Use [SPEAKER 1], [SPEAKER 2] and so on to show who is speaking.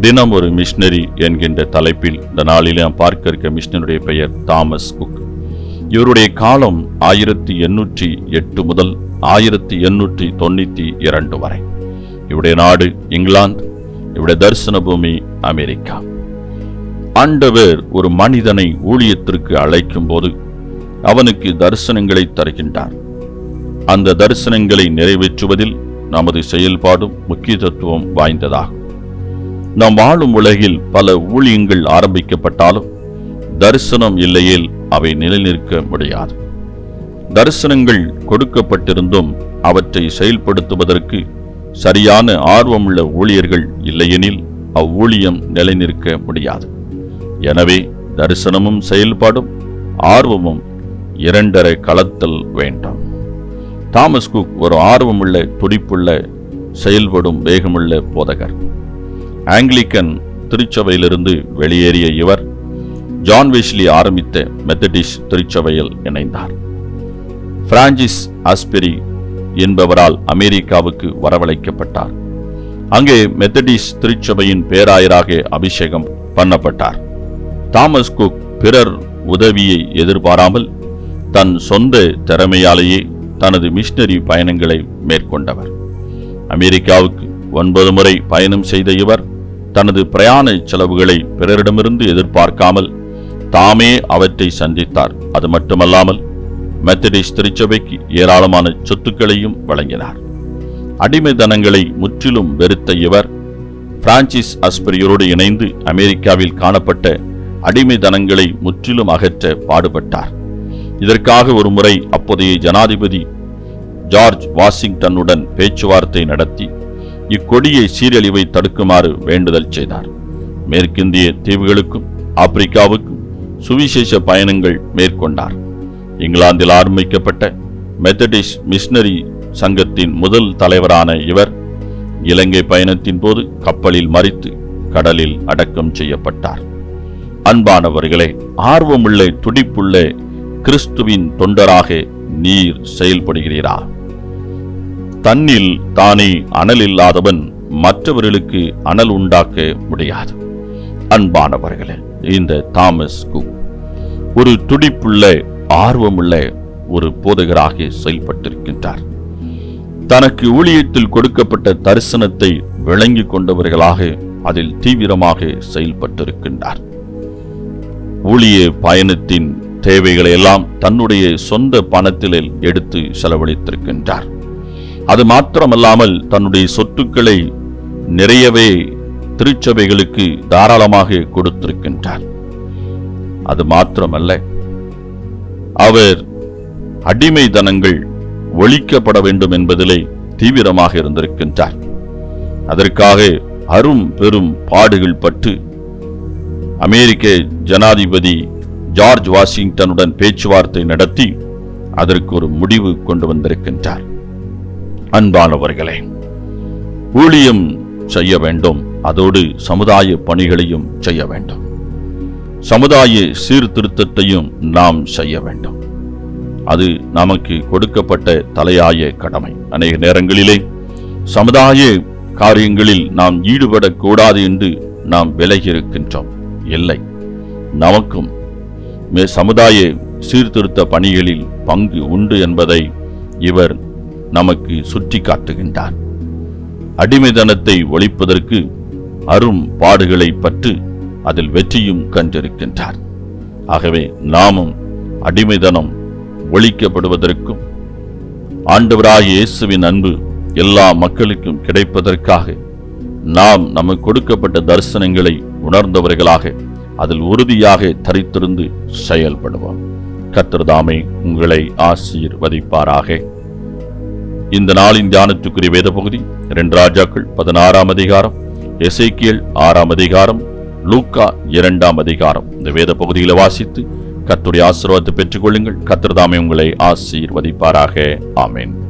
[SPEAKER 1] தினம் ஒரு மிஷினரி என்கின்ற தலைப்பில் இந்த நாளில் நாம் பார்க்க இருக்க மிஷினருடைய பெயர் தாமஸ் குக். இவருடைய காலம் ஆயிரத்தி எண்ணூற்றி எட்டு முதல் ஆயிரத்தி எண்ணூற்றி தொண்ணூற்றி இரண்டு வரை. இவருடைய நாடு இங்கிலாந்து இவருடைய தரிசன பூமி அமெரிக்கா. ஆண்டவர் ஒரு மனிதனை ஊழியத்திற்கு அழைக்கும் போது அவனுக்கு தரிசனங்களை தருகின்றார். அந்த தரிசனங்களை நிறைவேற்றுவதில் நமது செயல்பாடும் முக்கியத்துவம் வாய்ந்ததாகும். நாம் வாழும் உலகில் பல ஊழியங்கள் ஆரம்பிக்கப்பட்டாலும் தரிசனம் இல்லையேல் அவை நிலைநிற்க முடியாது. தரிசனங்கள் கொடுக்கப்பட்டிருந்தும் அவற்றை செயல்படுத்துவதற்கு சரியான ஆர்வமுள்ள ஊழியர்கள் இல்லையெனில் அவ்வூழியம் நிலைநிற்க முடியாது. எனவே தரிசனமும் செயல்பாடும் ஆர்வமும் இரண்டரை கலத்தல் வேண்டும். தாமஸ் குக் ஒரு ஆர்வமுள்ள துடிப்புள்ள செயல்படும் வேகமுள்ள போதகர். ஆங்கிலிக்கன் திருச்சபையிலிருந்து வெளியேறிய இவர் ஜான் விஷ்லி ஆரம்பித்த மெத்தடிஸ் திருச்சபையில் இணைந்தார். பிரான்சிஸ் ஆஸ்பெரி என்பவரால் அமெரிக்காவுக்கு வரவழைக்கப்பட்டார். அங்கே மெத்தடிஸ் திருச்சபையின் பேராயராக அபிஷேகம் பண்ணப்பட்டார். தாமஸ் குக் பிறர் உதவியை எதிர்பாராமல் தன் சொந்த திறமையாலேயே தனது மிஷினரி பயணங்களை மேற்கொண்டவர். அமெரிக்காவுக்கு ஒன்பது முறை பயணம் செய்த இவர் தனது பிரயாண செலவுகளை பிறரிடமிருந்து எதிர்பார்க்காமல் தாமே அவற்றை சந்தித்தார். அது மட்டுமல்லாமல் மெத்தடிஸ் திருச்சபைக்கு ஏராளமான சொத்துக்களையும் வழங்கினார். அடிமைதனங்களை முற்றிலும் வெறுத்த இவர் பிரான்சிஸ் அஸ்பிரியரோடு இணைந்து அமெரிக்காவில் காணப்பட்ட அடிமைதனங்களை முற்றிலும் அகற்ற பாடுபட்டார். இதற்காக ஒரு முறை அப்போதைய ஜனாதிபதி ஜார்ஜ் வாஷிங்டனுடன் பேச்சுவார்த்தை நடத்தி இக்கொடியை சீரழிவை தடுக்குமாறு வேண்டுதல் செய்தார். மேற்கிந்திய தீவுகளுக்கும் ஆப்பிரிக்காவுக்கும் சுவிசேஷ பயணங்கள் மேற்கொண்டார். இங்கிலாந்தில் ஆரம்பிக்கப்பட்ட மெத்தடிஸ் மிஷனரி சங்கத்தின் முதல் தலைவரான இவர் இலங்கை பயணத்தின் போது கப்பலில் மறித்து கடலில் அடக்கம் செய்யப்பட்டார். அன்பானவர்களே ஆர்வமுள்ள துடிப்புள்ள கிறிஸ்துவின் தொண்டராக நீர் செயல்படுகிறீரா? தன்னில் தானே அனல் இல்லாதவன் மற்றவர்களுக்கு அனல் உண்டாக்க முடியாது. அன்பானவர்களே இந்த தாமஸ் குக் ஒரு துடிப்புள்ள ஆர்வமுள்ள ஒரு போதகராக செயல்பட்டிருக்கின்றார். தனக்கு ஊழியத்தில் கொடுக்கப்பட்ட தரிசனத்தை விளங்கிக் கொண்டவர்களாக அதில் தீவிரமாக செயல்பட்டிருக்கின்றார். ஊழிய பயணத்தின் தேவைகளை எல்லாம் தன்னுடைய சொந்த பணத்தில் எடுத்து செலவழித்திருக்கின்றார். அது மாத்திரமல்லாமல் தன்னுடைய சொத்துக்களை நிறையவே திருச்சபைகளுக்கு தாராளமாக கொடுத்திருக்கின்றார். அது மாத்திரமல்ல. அவர் அடிமைதனங்கள் ஒழிக்கப்பட வேண்டும் என்பதிலே தீவிரமாக இருந்திருக்கின்றார். அதற்காக அரும் பெரும் பாடுகள் பட்டு அமெரிக்க ஜனாதிபதி ஜார்ஜ் வாஷிங்டனுடன் பேச்சுவார்த்தை நடத்தி அதற்கு ஒரு முடிவு கொண்டு வந்திருக்கின்றார். அன்பானவர்களே ஊழியம் செய்ய வேண்டும். அதோடு சமுதாய பணிகளையும் செய்ய வேண்டும். சமுதாய சீர்திருத்தத்தையும் நாம் செய்ய வேண்டும். அது நமக்கு கொடுக்கப்பட்ட தலையாய கடமை. அநேக நேரங்களிலே சமுதாய காரியங்களில் நாம் ஈடுபடக்கூடாது என்று நாம் விலகி இருக்கின்றோம் இல்லை நமக்கும் மே சமுதாய சீர்திருத்த பணிகளில் பங்கு உண்டு என்பதை இவர் நமக்கு சுற்றி காட்டுகின்றார் அடிமைதனத்தை ஒழிப்பதற்கு அரும் பாடுகளை பற்று அதில் வெற்றியும் கண்டிருக்கின்றார். ஆகவே நாமும் அடிமைதனம் ஒழிக்கப்படுவதற்கும் ஆண்டவராகிய இயேசுவின் அன்பு எல்லா மக்களுக்கும் கிடைப்பதற்காக நாம் நமக்கு கொடுக்கப்பட்ட தரிசனங்களை உணர்ந்தவர்களாக அதில் உறுதியாக தரித்திருந்து செயல்படுவோம். கர்த்தர்தாமே உங்களை ஆசீர்வதிப்பாராக. இந்த நாளின் தியானத்துக்குரிய வேத பகுதி இரண்டு ராஜாக்கள் பதினாறாம் அதிகாரம் எசைக்கியல் ஆறாம் அதிகாரம் லூக்கா இரண்டாம் அதிகாரம். இந்த வேத பகுதியில வாசித்து கத்துடைய ஆசீர்வாதத்தை பெற்றுக்கொள்ளுங்கள். கத்திரதாமே உங்களை ஆசீர்வதிப்பாராக. ஆமேன்.